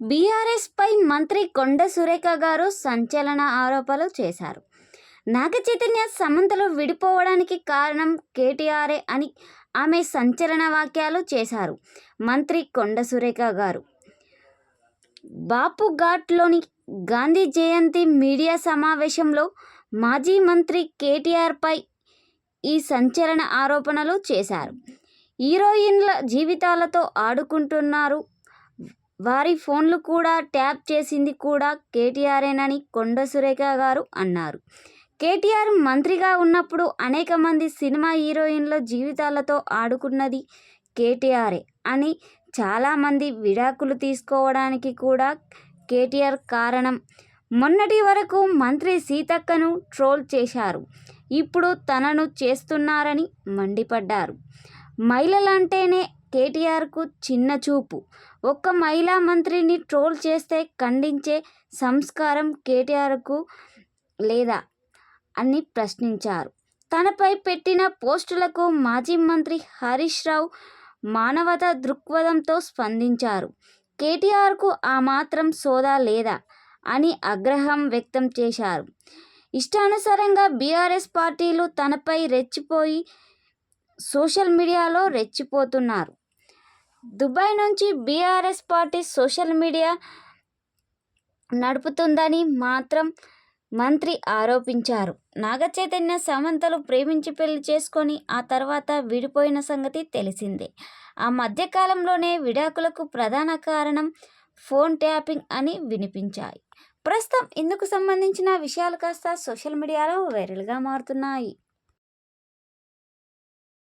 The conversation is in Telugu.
బీఆర్ఎస్పై మంత్రి కొండ సురేఖ గారు సంచలన ఆరోపణలు చేశారు. నాగ చైతన్య సమంతలు విడిపోవడానికి కారణం కేటీఆర్ఏ అని ఆమె సంచలన వ్యాఖ్యలు చేశారు మంత్రి కొండ సురేఖ గారు. బాపుఘాట్లోని గాంధీ జయంతి మీడియా సమావేశంలో మాజీ మంత్రి కేటీఆర్పై ఈ సంచలన ఆరోపణలు చేశారు. హీరోయిన్ల జీవితాలతో ఆడుకుంటున్నారు వారి ఫోన్లు కూడా ట్యాప్ చేసింది కూడా కేటీఆర్ఏనని కొండ సురేఖ గారు అన్నారు. కేటీఆర్ మంత్రిగా ఉన్నప్పుడు అనేక మంది సినిమా హీరోయిన్ల జీవితాలతో ఆడుకున్నది కేటీఆర్ఏ అని చాలామంది విడాకులు తీసుకోవడానికి కూడా కేటీఆర్ కారణం. మొన్నటి వరకు మంత్రి సీతక్కను ట్రోల్ చేశారు. ఇప్పుడు తనను చేస్తున్నారని మండిపడ్డారు. మహిళలంటేనే కేటీఆర్కు చిన్న చూపు. ఒక్క మహిళా మంత్రిని ట్రోల్ చేస్తే ఖండించే సంస్కారం కేటీఆర్కు లేదా? అని ప్రశ్నించారు. తనపై పెట్టిన పోస్టులకు మాజీ మంత్రి హరీష్ రావు మానవతా దృక్పథంతో స్పందించారు. కేటీఆర్కు ఆ మాత్రం సోదా లేదా? అని ఆగ్రహం వ్యక్తం చేశారు. ఇష్టానుసారంగా బీఆర్ఎస్ పార్టీలు తనపై రెచ్చిపోయి సోషల్ మీడియాలో రెచ్చిపోతున్నారు. దుబాయ్ నుంచి బీఆర్ఎస్ పార్టీ సోషల్ మీడియా నడుపుతుందని మాత్రం మంత్రి ఆరోపించారు. నాగచైతన్య సమంతలు ప్రేమించి పెళ్ళి చేసుకొని ఆ తర్వాత విడిపోయిన సంగతి తెలిసిందే. ఆ మధ్యకాలంలోనే విడాకులకు ప్రధాన కారణం ఫోన్ ట్యాపింగ్ అని వినిపించాయి. ప్రస్తుతం ఇందుకు సంబంధించిన విషయాలు కాస్త సోషల్ మీడియాలో వైరల్గా మారుతున్నాయి.